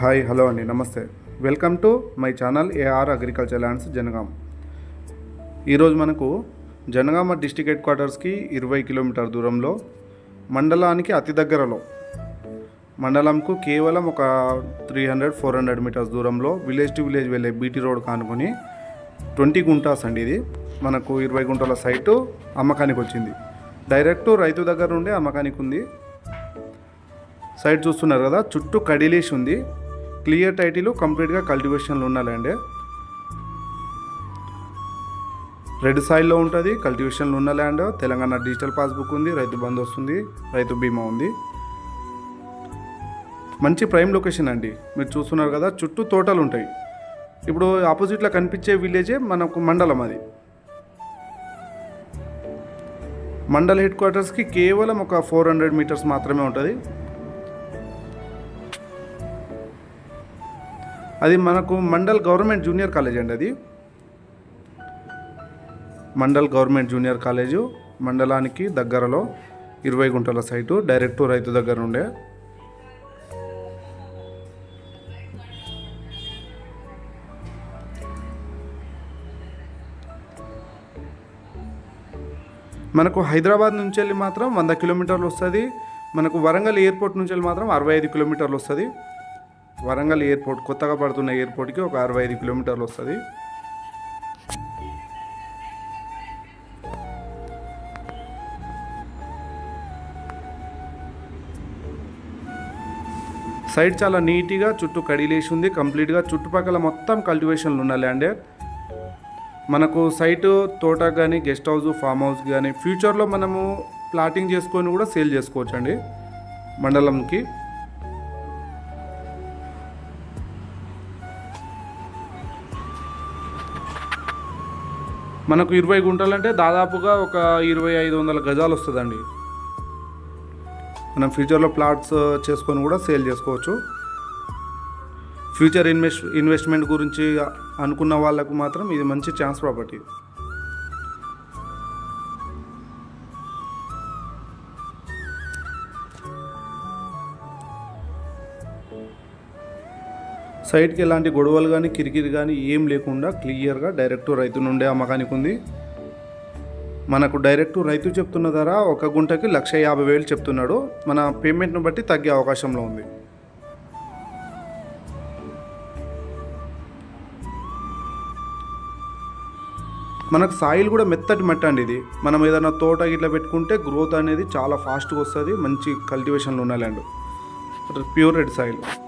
Hi hello అండి నమస్తే. Welcome to my channel AR agriculture lands Jangaon. ఈరోజు మనకు జనగామ డిస్టిక్ హెడ్ క్వార్టర్స్కి ఇరవై కిలోమీటర్ దూరంలో మండలానికి అతి దగ్గరలో మండలంకు కేవలం ఒక three hundred four hundred meters దూరంలో విలేజ్ టు విలేజ్ వెళ్ళే బీటీ రోడ్ కానుకొని ట్వంటీ గుంటాస్ అండి ఇది. మనకు ఇరవై గుంటల సైటు అమ్మకానికి వచ్చింది. డైరెక్ట్ రైతు దగ్గర నుండి అమ్మకానికి ఉంది. సైడ్ చూస్తున్నారు కదా చుట్టూ కడిలేసి ఉంది. క్లియర్ టైటిల్ కంప్లీట్గా కల్టివేషన్లో ఉన్న ల్యాండ్ రెడ్ సాయిల్లో ఉంటుంది కల్టివేషన్లు ఉన్న ల్యాండ్. తెలంగాణ డిజిటల్ పాస్బుక్ ఉంది రైతు బంధు వస్తుంది రైతు బీమా ఉంది. మంచి ప్రైమ్ లొకేషన్ అండి. మీరు చూస్తున్నారు కదా చుట్టూ తోటలు ఉంటాయి. ఇప్పుడు ఆపోజిట్లో కనిపించే విలేజే మనకు మండలం అది. మండల్ హెడ్ క్వార్టర్స్కి కేవలం ఒక ఫోర్ హండ్రెడ్ మీటర్స్ మాత్రమే ఉంటుంది. అది మనకు మండల్ గవర్నమెంట్ జూనియర్ కాలేజ్ అండి అది. మండల్ గవర్నమెంట్ జూనియర్ కాలేజు మండలానికి దగ్గరలో ఇరవై గుంటల సైటు డైరెక్ట్ రైతు దగ్గర ఉండే మనకు హైదరాబాద్ నుంచి వెళ్ళి మాత్రం వంద కిలోమీటర్లు వస్తుంది. మనకు వరంగల్ ఎయిర్పోర్ట్ నుంచి వెళ్ళి మాత్రం అరవై ఐదు కిలోమీటర్లు వస్తుంది. వరంగల్ ఎయిర్పోర్ట్ కొత్తగా పడుతున్న ఎయిర్పోర్ట్కి ఒక అరవై ఐదు కిలోమీటర్లు వస్తుంది. సైడ్ చాలా నీట్గా చుట్టూ కడిలేసి ఉంది. కంప్లీట్గా చుట్టుపక్కల మొత్తం కల్టివేషన్లు ఉన్న ల్యాండే మనకు సైటు తోట కానీ గెస్ట్ హౌస్ ఫామ్ హౌస్ కానీ ఫ్యూచర్లో మనము ప్లాటింగ్ చేసుకొని కూడా సేల్ చేసుకోవచ్చండి. మండలంకి. మనకు ఇరవై గుంటలు అంటే దాదాపుగా ఒక ఇరవై ఐదు వందల గజాలు వస్తుందండి. మనం ఫ్యూచర్లో ప్లాట్స్ చేసుకొని కూడా సేల్ చేసుకోవచ్చు. ఫ్యూచర్ ఇన్వెస్ట్ ఇన్వెస్ట్మెంట్ గురించి అనుకున్న వాళ్ళకు మాత్రం ఇది మంచి ఛాన్స్ ప్రాపర్టీ. సైడ్కి ఎలాంటి గొడవలు కానీ కిరికిరి కానీ ఏం లేకుండా క్లియర్గా డైరెక్ట్ రైతు నుండే అమ్మకానికి ఉంది. మనకు డైరెక్ట్ రైతు చెప్తున్న ధర ఒక గుంటకి లక్ష యాభై వేలు చెప్తున్నాడు. మన పేమెంట్ను బట్టి తగ్గే అవకాశంలో ఉంది. మనకు సాయిల్ కూడా మెత్తటి మట్టి అండి ఇది. మనం ఏదైనా తోట ఇట్లా పెట్టుకుంటే గ్రోత్ అనేది చాలా ఫాస్ట్గా వస్తుంది మంచి కల్టివేషన్లో ఉన్నాయి ల్యాండ్. Pure red soil.